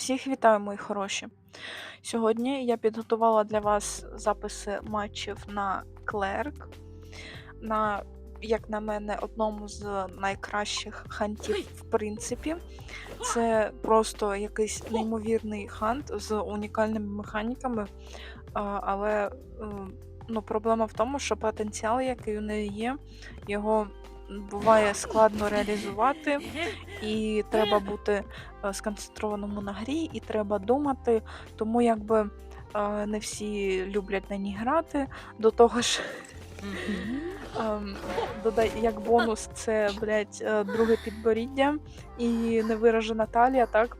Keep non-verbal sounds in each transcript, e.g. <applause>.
Всіх вітаю, мої хороші. Сьогодні я підготувала для вас записи матчів на Клерк, на, як на мене, одному з найкращих хантів, в принципі. Це просто якийсь неймовірний хант з унікальними механіками, але е, ну, проблема в тому, що потенціал, який у неї є, його буває складно реалізувати, і треба бути е, сконцентрованому на грі, і треба думати. Тому якби е, не всі люблять на ній грати. До того ж, ем, додай, як бонус, це блядь, е, друге підборіддя і невиражена талія, так?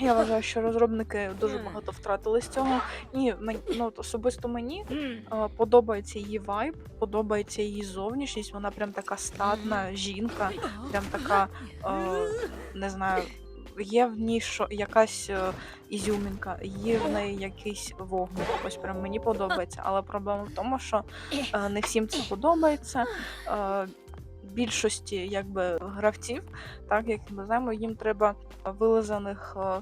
Я вважаю, що розробники дуже багато втратили з цього. Ні, мен- ну, от особисто мені е, подобається її вайб, подобається її зовнішність. Вона прям така статна жінка, прям така, е, не знаю, є в ній що, якась е, ізюмінка, є в неї якийсь вогник. Ось прям мені подобається. Але проблема в тому, що е, не всім це подобається. Е, Більшості якби гравців, так як ми знаємо, їм треба вилизаних е,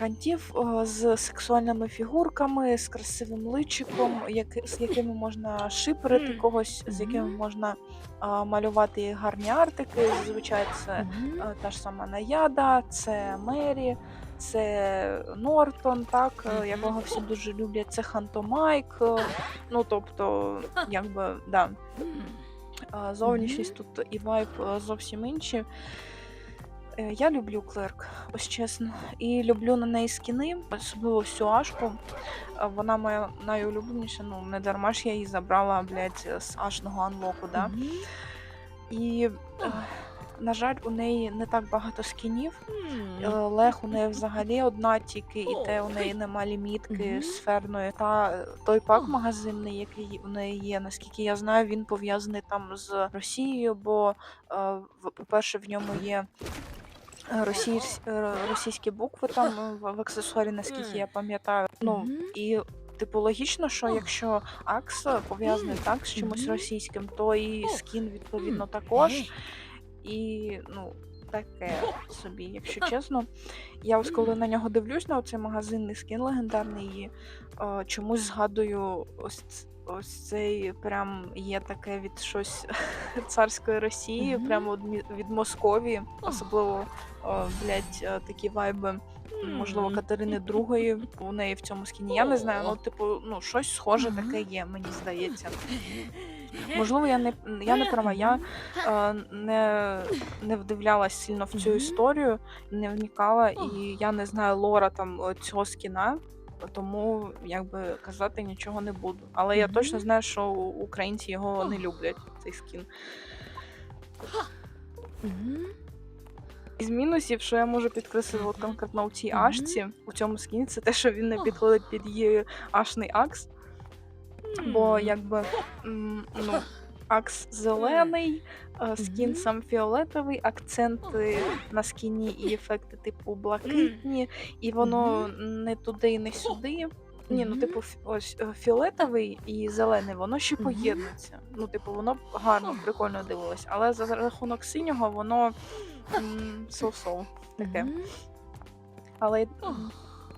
кантів е, з сексуальними фігурками, з красивим личиком, як, з якими можна шиперити когось, з якими можна а, малювати гарні артики. Зазвичай це е, та ж сама Наяда, це Мері, це Нортон, так, е, якого всі дуже люблять, це Хантомайк. Ну, тобто, якби, да. Зовнішність тут і вайб зовсім інші. Е, Я люблю клерк, ось чесно. І люблю на неї скіни, особливо всю ашку. Е, Вона моя найулюбленіша, ну не дарма ж я її забрала, блядь, з ашного анлоку, да. І, е, на жаль, у неї не так багато скінів. Е, Лех у неї взагалі одна тільки, і те у неї нема лімітки Мгм. сферної. Та той пак магазинний, який у неї є, наскільки я знаю, він пов'язаний там з Росією, бо, по-перше, в ньому є російсь, е, російські букви там е, в, в аксесуарі, наскільки я пам'ятаю. Ну Мгм. і. Типу, логічно, що якщо Акс пов'язаний так з чимось Мгм. російським, то і скін відповідно також. І ну, таке собі, якщо чесно. Я ось коли на нього дивлюсь на оцей магазинний скін легендарний, і е, чомусь згадую ось, ц- ось цей прям є таке від щось <laughs> царської Росії, Мгм. прямо від, Московії, особливо о, блядь, е, такі вайби. Можливо, Катерини II у неї в цьому скіні. Я не знаю, ну типу, ну щось схоже таке є, мені здається. <laughs> Можливо, я не я не права. Я е, не, не вдивлялась сильно в цю історію, не вникала, і я не знаю лора там е, цього скіна, тому якби казати нічого не буду. Але я точно знаю, що українці його не люблять, цей скін. Із мінусів, що я можу підкреслити от конкретно у цій ашці, у цьому скіні, це те, що він не підходить під її ашний акс. Бо якби ну, акс зелений, скін сам фіолетовий, акценти на скіні і ефекти типу блакитні, і воно не туди і не сюди. Ні, ну типу, ось е, фіолетовий і зелений, воно ще поєднується. Ну, типу, воно гарно, прикольно дивилось. Але за рахунок синього воно м, таке. Але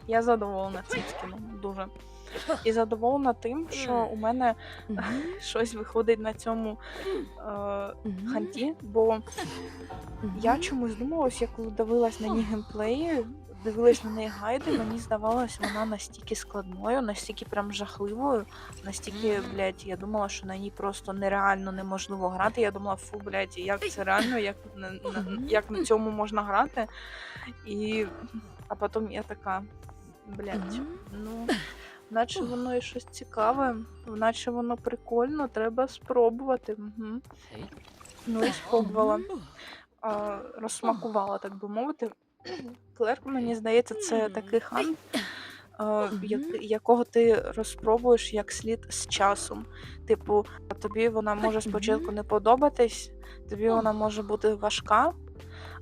я задоволена цим скіном дуже. І задоволена тим, що у мене <laughs> щось виходить на цьому е, ханті, бо я чомусь думала, я коли дивилась на ній геймплеї, дивилась на неї гайди, мені здавалось, вона настільки складною, настільки прям жахливою, настільки, блядь, я думала, що на ній просто нереально неможливо грати. Я думала, фу, блядь, як це реально, як на, на, як на цьому можна грати. І а потім я така, блядь, ну. Наче воно і щось цікаве, наче воно прикольно, треба спробувати. Угу. Ну і спробувала, а, розсмакувала, так би мовити. Клерк, мені здається, це такий хан, а, як, якого ти розпробуєш як слід з часом. Типу, тобі вона може спочатку не подобатись, тобі вона може бути важка,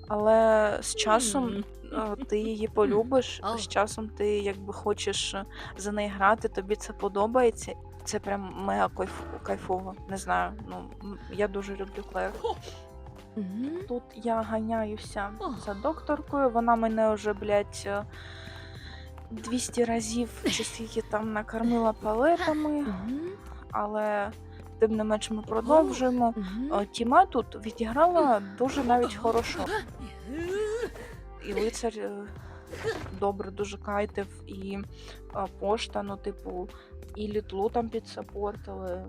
але з часом. Е, <laughs> ти її полюбиш, з часом ти якби хочеш е, за неї грати, тобі це подобається. Це прям мега кайф- кайфово. Не знаю. Ну я дуже люблю Клер. Тут я ганяюся за докторкою. Вона мене вже, блядь, е, 200 разів <laughs> чи скільки там накормила палетами, але тим не менш ми продовжуємо. Е, Тіма тут відіграла дуже навіть хорошо. І лицар е, добре дуже кайтив, і е, пошта, ну, типу, і літлу там підсапортили.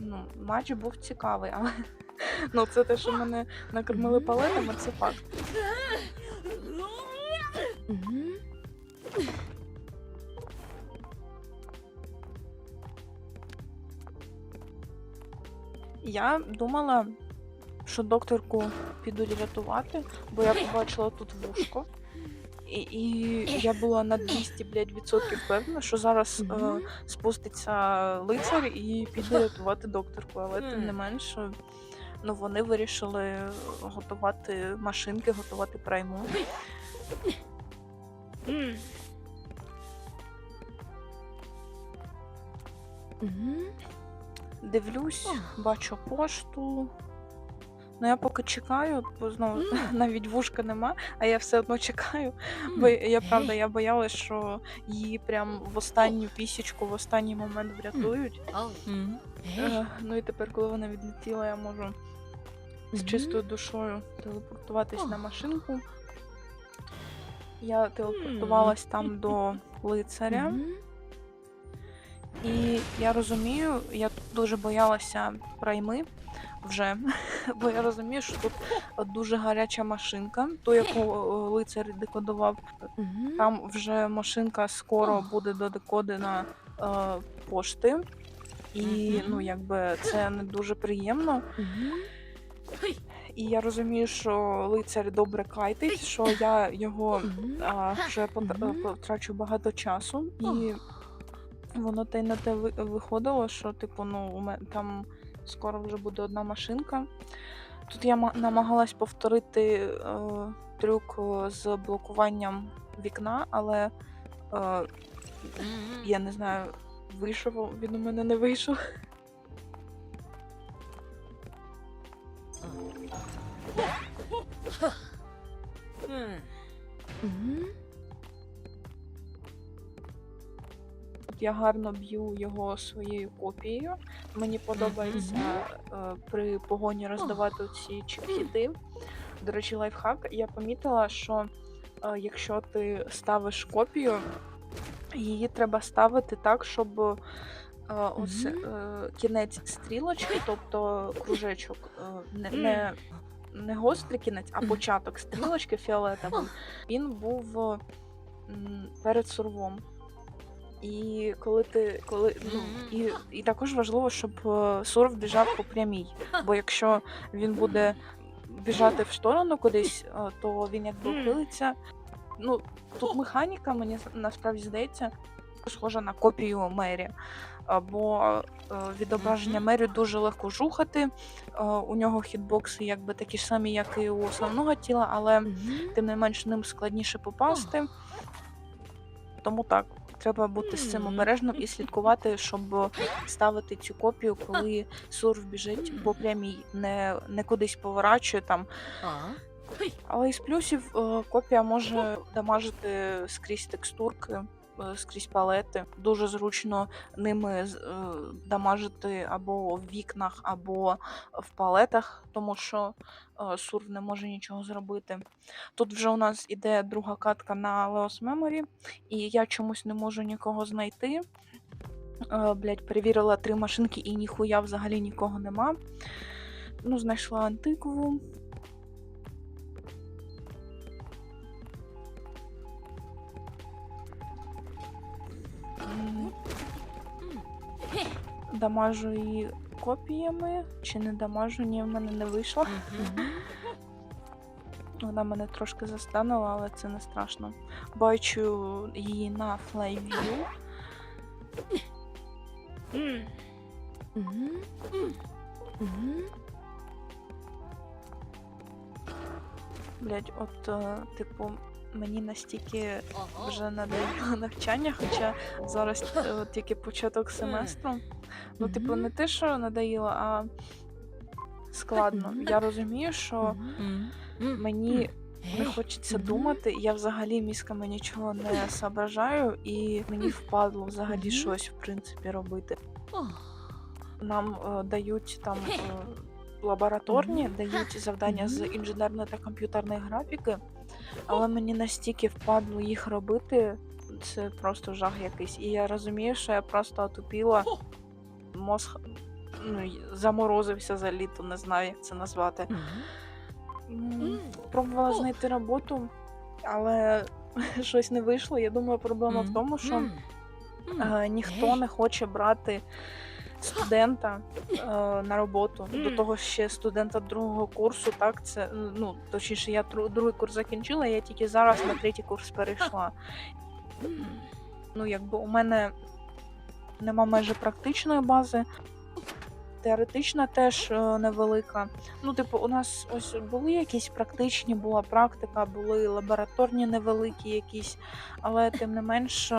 Ну, матч був цікавий, але ну, це те, що мене накормили палетами, це факт. Я думала, що докторку підуть рятувати, бо я побачила тут вушко. І, і я була на 200 блядь, відсотків впевнена, що зараз е, спуститься лицар і піде рятувати докторку. Але тим не менше, ну вони вирішили готувати машинки, готувати прайму. Дивлюсь, бачу пошту. Ну я поки чекаю, бо знову <laughs> навіть вушка нема, а я все одно чекаю. Бо я правда, я боялась, що її прям в останню пісічку, в останній момент врятують. Е, ну і тепер, коли вона відлетіла, я можу з чистою душою телепортуватись на машинку. Я телепортувалась там до лицаря. І я розумію, я тут дуже боялася прайми вже, <laughs> бо я розумію, що тут дуже гаряча машинка, ту, яку е, лицар декодував. Там вже машинка скоро буде додекодена е, пошти. І ну, якби це не дуже приємно. І я розумію, що лицар добре кайтить, що я його а, вже е, потрачу багато часу, і воно те й на те виходило, що типу, ну у мене там скоро вже буде одна машинка. Тут я намагалась повторити е, трюк е, з блокуванням вікна, але е, я не знаю, вийшов, він у мене не вийшов. Мгм. Я гарно б'ю його своєю копією. Мені подобається е, при погоні роздавати ці чіп-хіти. До речі, лайфхак. Я помітила, що е, якщо ти ставиш копію, її треба ставити так, щоб е, ось, е, кінець стрілочки, тобто кружечок, е, не, не, не гострий кінець, а початок стрілочки фіолетовий, він був перед сурвом. І коли ти коли ну і, і також важливо, щоб е, сурв біжав по прямій. Бо якщо він буде біжати в сторону кудись, е, то він якби Мгм. ухилиться. Ну тут механіка, мені насправді здається, схожа на копію Мері. Бо е, відображення. Мері дуже легко жухати. У нього хітбокси якби такі ж самі, як і у основного тіла, але тим не менш ним складніше попасти. Тому так, треба бути з цим обережним і слідкувати, щоб ставити цю копію, коли сурф біжить по прямій, не, не кудись поворачує там. Але із плюсів е, копія може дамажити скрізь текстурки, скрізь палети. Дуже зручно ними е, дамажити або в вікнах, або в палетах, тому що е, сурф не може нічого зробити. Тут вже у нас іде друга катка на Leos Memory, і я чомусь не можу нікого знайти. Е, Блять, перевірила три машинки і ніхуя взагалі нікого нема. Ну, знайшла антикву. Дамажу її копіями, чи не дамажу, ні, в мене не вийшло. Вона мене трошки застанула, але це не страшно. Бачу її на флейвію. Блять, от, е, типу, мені настільки вже надоїло <laughs> навчання, хоча зараз е, тільки початок семестру. Ну, типу, не те, що надоїло, а складно. Я розумію, що мені не хочеться думати. Я взагалі мізками нічого не соображаю, і мені впадло взагалі щось в принципі робити. Нам е, дають там е, лабораторні, дають завдання з інженерної та комп'ютерної графіки, але мені настільки впадло їх робити. Це просто жах якийсь. І я розумію, що я просто отупіла. Мозг ну, заморозився за літо, не знаю, як це назвати. Пробувала знайти роботу, але <laughs> щось не вийшло. Я думаю, проблема в тому, що е, ніхто не хоче брати студента е, на роботу. До того ще студента другого курсу. Так, це е, ну точніше, я тру- другий курс закінчила, я тільки зараз на третій курс перейшла. Ну, якби у мене нема майже практичної бази. Теоретична теж е, невелика. Ну, типу, у нас ось були якісь практичні, була практика, були лабораторні невеликі якісь, але тим не менш,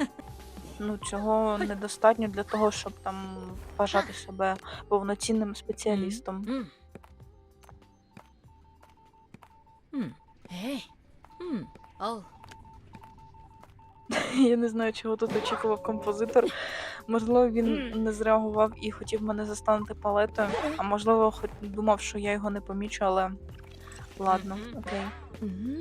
ну, цього недостатньо для того, щоб там вважати себе повноцінним спеціалістом. <laughs> Я не знаю, чого тут очікував композитор. Можливо, він не зреагував і хотів мене застанути палетою, а можливо, хоч думав, що я його не помічу, але ладно, Мгм.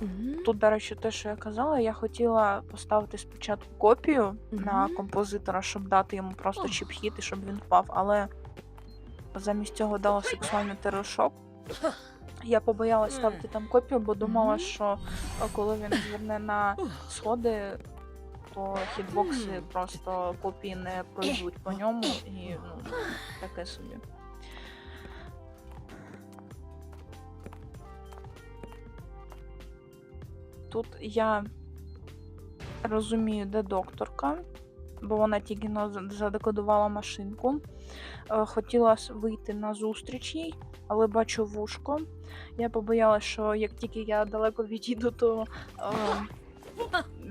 Окей. Тут, до речі, те, що я казала, я хотіла поставити спочатку копію на композитора, щоб дати йому просто чіп-хіт і щоб він впав, але замість цього дала сексуальний тероршок. Я побоялась ставити там копію, бо думала, що е, коли він зверне на сходи, то хітбокси просто копії не пройдуть по ньому і ну, таке собі. Тут я розумію, де докторка, бо вона тільки задекодувала машинку. Е, Хотіла вийти на зустріч їй, але бачу вушко. Я побоялася, що як тільки я далеко відійду, то е,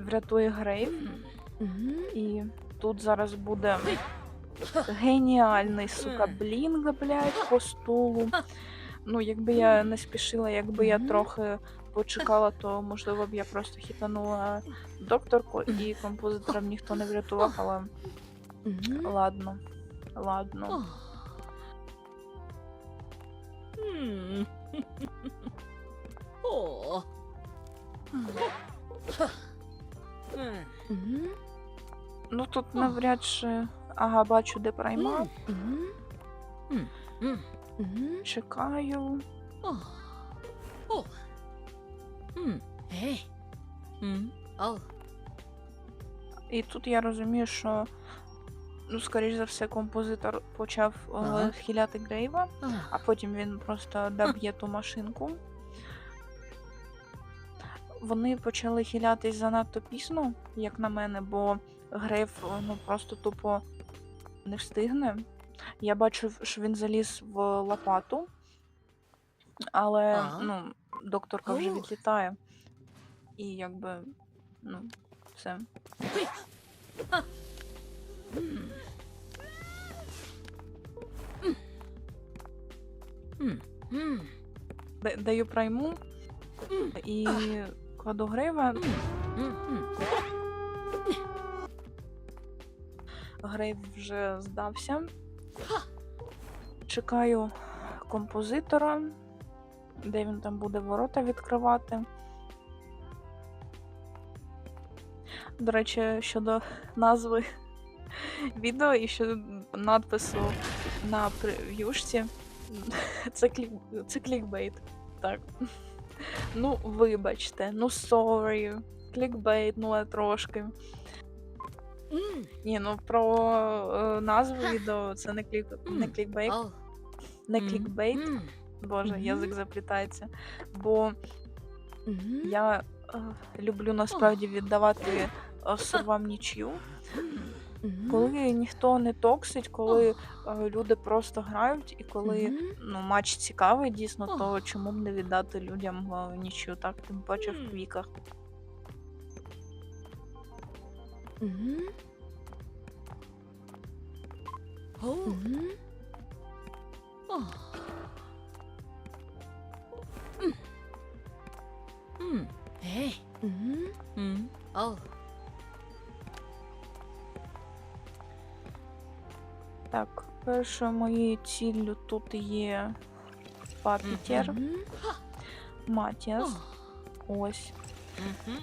врятує Грейв. І тут зараз буде геніальний сука блінг, блядь, по стулу. Ну, якби я не спішила, якби я трохи почекала, то можливо б я просто хітанула докторку і композитора б ніхто не врятував, але ладно. Ладно. Ну тут навряд чи. Ага, бачу, де прайма. Чекаю. І тут я розумію, що, ну, скоріш за все, композитор почав е, Ага. хиляти Грейва, а потім він просто доб'є ту машинку. Вони почали хилятись занадто пізно, як на мене, бо Грейв е, ну, просто тупо не встигне. Я бачу, що він заліз в лопату, але Ага. ну, докторка вже відлітає. І якби, ну, все. Даю прайму і кладу Грейва. Грейв вже здався. Чекаю композитора, де він там буде ворота відкривати. До речі, щодо назви <laughs> відео і щодо надпису на прев'юшці. <laughs> Це, клік... це клікбейт. Так. <laughs> Ну, вибачте, ну sorry. Клікбейт, ну а трошки. Ні, ну про е, назву відео це не клік не клікбейт, не клікбейт. Боже, Мгм. язик заплітається. Бо я е, люблю насправді віддавати сервам нічю. Коли ніхто не токсить, коли е, люди просто грають, і коли ну, матч цікавий, дійсно, то чому б не віддати людям е, нічю, так, тим паче в квіках. Oh. Mm. Hey. Mm. Mm. Oh. Так, першою моєю ціллю тут є Папітер, Mhm. Матіас. Oh. Ось. Mhm.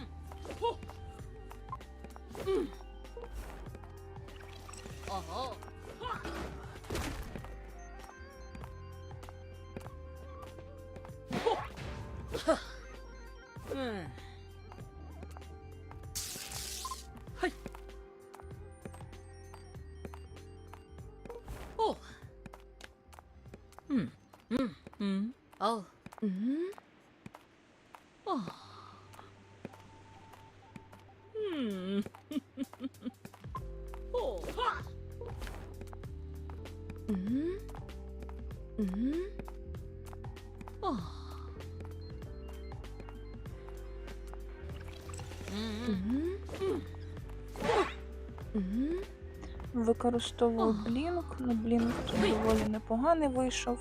Використовую блінк. Ну, блінк тут доволі непоганий вийшов.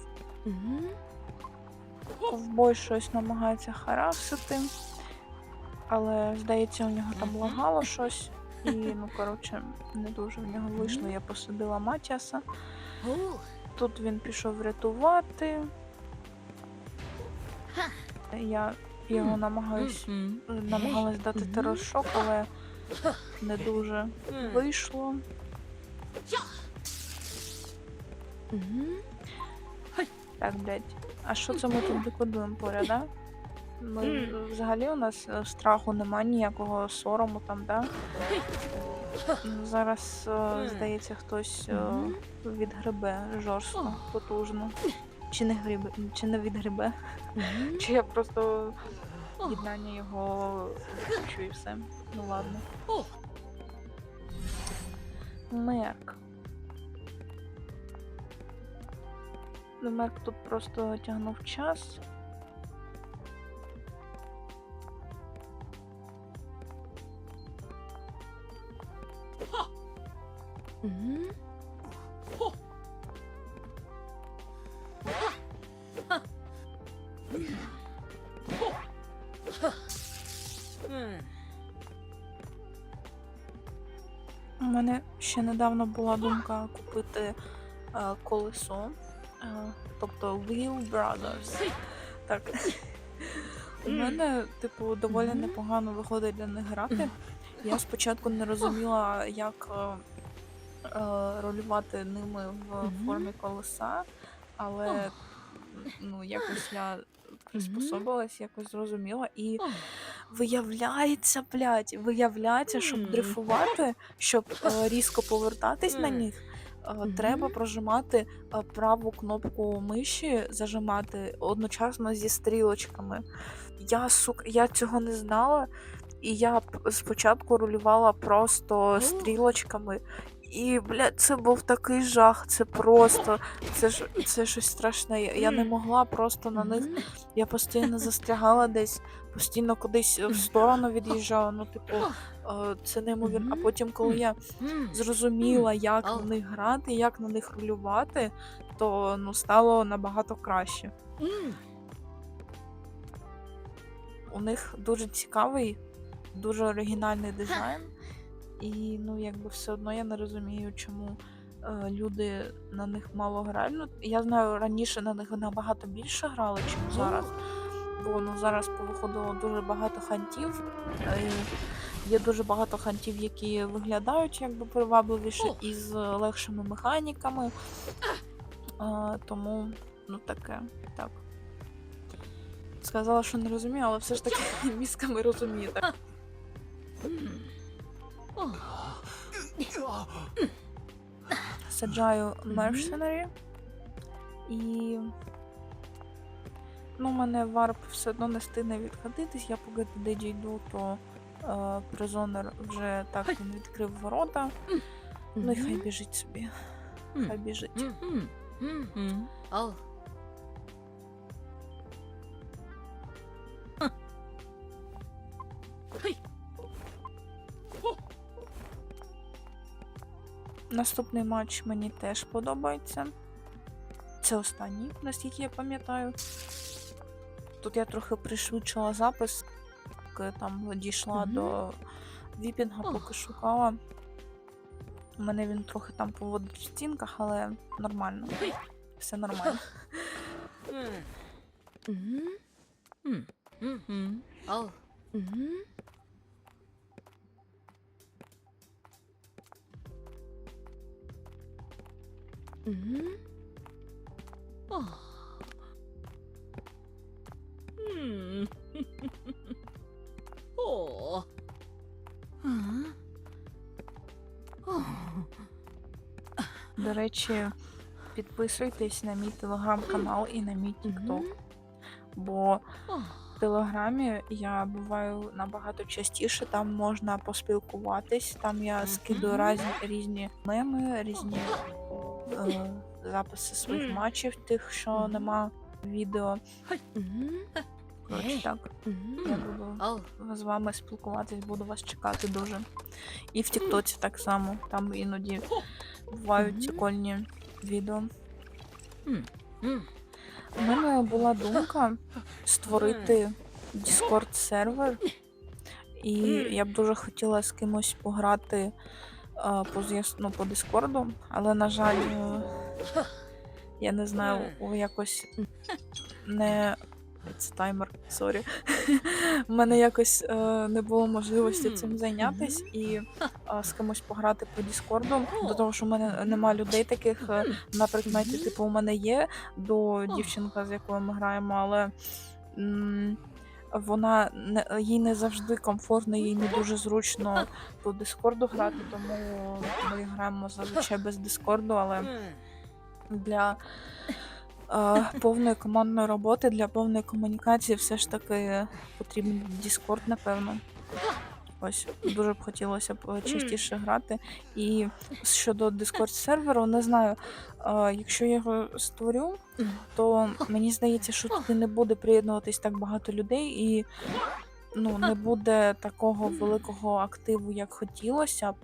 Ковбой щось намагається харасити. Але, здається, у нього там лагало щось. І, ну, коротше, не дуже в нього вийшло. Я посадила Матіаса. Тут він пішов рятувати. Я його намагаюсь, намагалась дати тероршок, але не дуже вийшло. Hmm. Так, блядь. А що це ми тут декодуємо поряд, да? Ми взагалі у нас е, страху немає, ніякого сорому там, да? Ну, Зараз, е, здається, хтось е, Мгм. відгребе жорстко, потужно. Чи не грибе, чи не відгребе? Чи я просто О. єднання його включу і все. Ну ладно. Мерк. Ну, Мерк тут просто тягнув час. Hmm. Ще недавно була думка купити е, колесо, е, тобто Wheel Brothers. Так. У мене, типу, доволі непогано виходить для них грати. Я спочатку не розуміла, як е, ролювати ними в формі колеса, але ну, якось я приспособилась, якось зрозуміла. І. виявляється, блядь, виявляється, щоб дрейфувати, щоб е, <laughs> різко повертатись на них, е, треба прожимати е, праву кнопку миші, зажимати одночасно зі стрілочками. Я сука, я цього не знала. І я п- спочатку рулювала просто стрілочками. І, блядь, це був такий жах. Це просто, це ж це щось страшне. Я, не могла просто на них я постійно застрягала десь, постійно кудись е, в сторону від'їжджала. Ну, типу, е, це неймовірно. А потім, коли я зрозуміла, як на них грати, як на них рулювати, то ну, стало набагато краще. У них дуже цікавий, дуже оригінальний дизайн. І ну, якби все одно я не розумію, чому е, люди на них мало грають. Ну, я знаю, раніше на них набагато більше грали, ніж зараз. Бо ну, зараз повиходило дуже багато хантів. Е, Є дуже багато хантів, які виглядають якби привабливіше і з легшими механіками. Е, тому, ну таке, так. Сказала, що не розумію, але все ж таки <laughs> мізками розумію. Так. Саджаю. Mercenary. І. Ну, мене варп все одно нести не відходитись. Я поки туди дійду, то е, призонер вже так він відкрив ворота. Ну і хай біжить собі. Хай біжить. Наступний матч мені теж подобається. Це останній, наскільки я пам'ятаю. Тут я трохи пришвидшила запис, поки там дійшла Мгм. до віпінга, поки шукала. У мене він трохи там поводить в стінках, але нормально. Все нормально. <laughs> Мгм. М. Мгм. Ал. Мгм. Мгм. О. До речі, підписуйтесь на мій телеграм-канал і на мій тікток, Мгм. бо в телеграмі я буваю набагато частіше, там можна поспілкуватись, там я скидаю Мгм. різні, різні меми, різні е, записи своїх матчів, тих, що нема відео. Коротше, так, я буду з вами спілкуватись, буду вас чекати дуже. І в Тіктоці так само, там іноді бувають Мгм. прикольні відео. У мене була думка створити Discord сервер, і я б дуже хотіла з кимось пограти по, ну, по Дискорду, але, на жаль, е, я не знаю, якось не. Це таймер, сорі. У мене якось е, не було можливості цим зайнятись і е, з кимось пограти по Діскорду. До того, що в мене нема людей таких е, на предметі, типу, у мене є до дівчинка, з якою ми граємо, але м, вона не їй не завжди комфортно, їй не дуже зручно по Дискорду грати, тому ми граємо зазвичай без Дискорду, але для е, повної командної роботи, для повної комунікації все ж таки потрібен Діскорд, напевно. Ось дуже б хотілося б е, частіше грати. І щодо Discord серверу, не знаю, е, якщо я його створю, то мені здається, що туди не буде приєднуватись так багато людей, і ну, не буде такого великого активу, як хотілося б.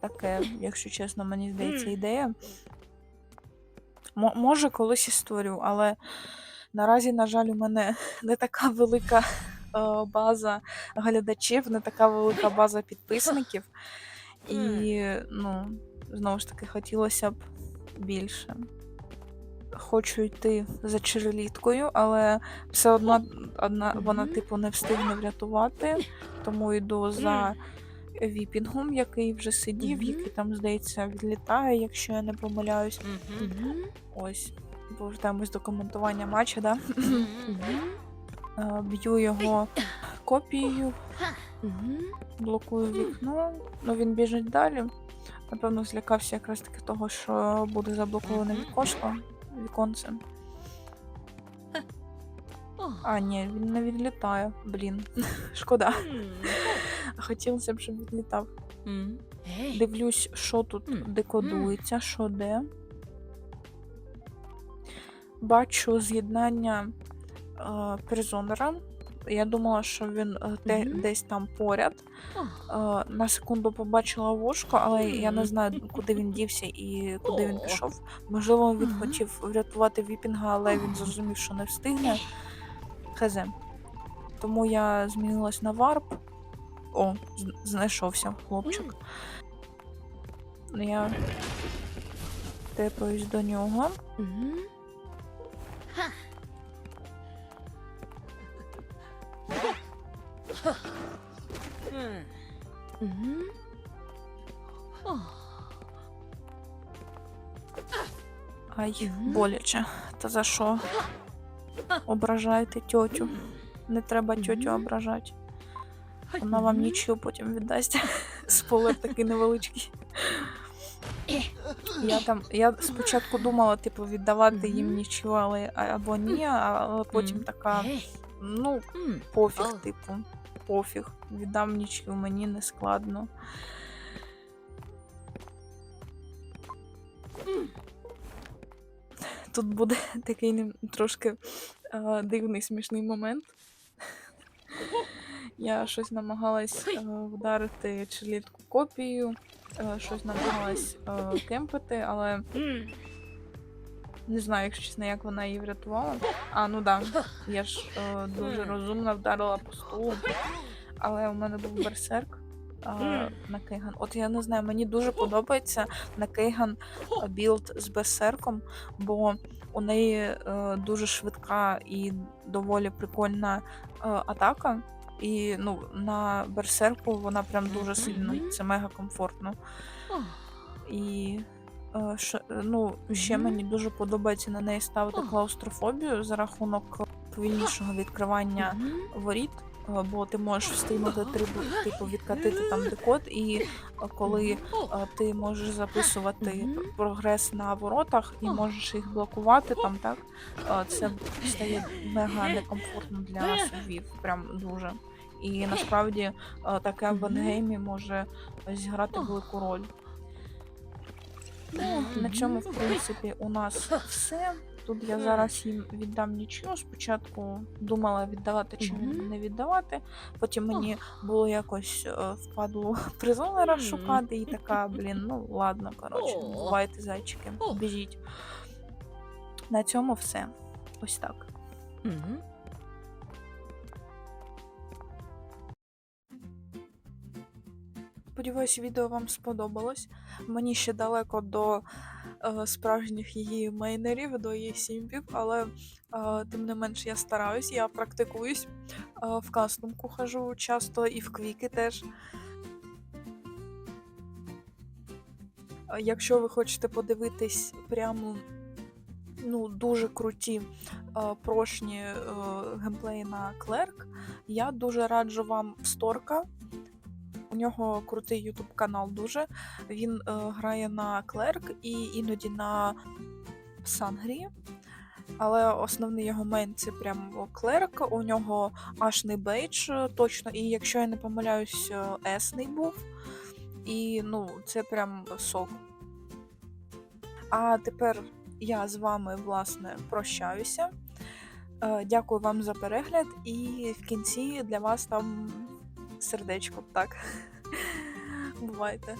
Таке, якщо чесно, мені здається, ідея. Мо- може, колись і створю, але наразі, на жаль, у мене не така велика база глядачів, не така велика база підписників. <laughs> І, ну, знову ж таки, хотілося б більше. Хочу йти за череліткою, але все одно одна, вона, типу, не встигне врятувати, тому йду за віпінгом, який вже сидів, який там, здається, відлітає, якщо я не помиляюсь. Ось, повертаємось до коментування матча, да? <laughs> Е, Б'ю його копією, блокую вікно, ну він біжить далі. Напевно, злякався якраз таки того, що буде заблоковане вікошко, віконце. А, ні, він не відлітає. Блін. <laughs> Шкода. Хотілося б, щоб відлітав. Дивлюсь, що тут декодується, що де. Бачу з'єднання призонера. Я думала, що він е, де, Мгм. десь там поряд. Е, на секунду побачила вушко, але я не знаю, куди він дівся і куди він пішов. Можливо, він Мгм. хотів врятувати віпінга, але він зрозумів, що не встигне. Хз. Тому я змінилась на варп. О, знайшовся хлопчик. Я тепаюсь до нього. Мгм. Ха. Ай, боляче. Та за що? Ображаєте тьотю. Не треба тьотю ображати. Вона вам нічого потім віддасть. <laughs> Спойлер такий невеличкий. Я там, я спочатку думала, типу, віддавати їм нічого, але або ні, а- але потім така, ну, пофіг, типу, пофіг. Віддам нічого, мені не складно. Тут буде <laughs> такий трошки е, дивний смішний момент. <laughs> Я щось намагалась е, вдарити черлітку копією, е, щось намагалась е, кемпити, але. Не знаю, якщо чесно, як вона її врятувала. А, ну да. Я ж е, дуже розумно вдарила по столу. Але у мене був берсерк е, на Кейган. От я не знаю, мені дуже подобається на Кейган е, білд з берсерком, бо у неї е, дуже швидка і доволі прикольна е, атака. І ну, на берсерку вона прям дуже сильно, це мега комфортно. І е, що, е, ну, ще мені дуже подобається на неї ставити клаустрофобію за рахунок повільнішого відкривання воріт, е, бо ти можеш встигнути трибу, типу, відкатити там декод, і е, коли е, ти можеш записувати прогрес на воротах і можеш їх блокувати там, так е, це стає мега некомфортно для совів, прям дуже. І насправді е, таке в Мгм. ендгеймі може зіграти велику роль. Ну, на цьому, в принципі, у нас все. Тут я зараз їм віддам нічого. Спочатку думала віддавати чи не віддавати. Потім мені було якось е, впадло призонера шукати, і така, блін, ну ладно, коротше, бувайте зайчики, біжіть. На цьому все. Ось так. Сподіваюсь, відео вам сподобалось. Мені ще далеко до е, справжніх її мейнерів, до її сімпів, але е, тим не менш я стараюсь, я практикуюсь. Е, в кастомку хожу часто і в квіки теж. Якщо ви хочете подивитись прямо ну, дуже круті е, прошні е, геймплеї на Клерк, я дуже раджу вам в Сторка. У нього крутий ютуб канал дуже. Він е, грає на Клерк і іноді на Сангрі. Але основний його мейн це прям Клерк. У нього ашний бейдж точно, і якщо я не помиляюсь, есний був. І ну, це прям сок. А тепер я з вами, власне, прощаюся. Е, Дякую вам за перегляд, і в кінці для вас там сердечко, так. Бувайте.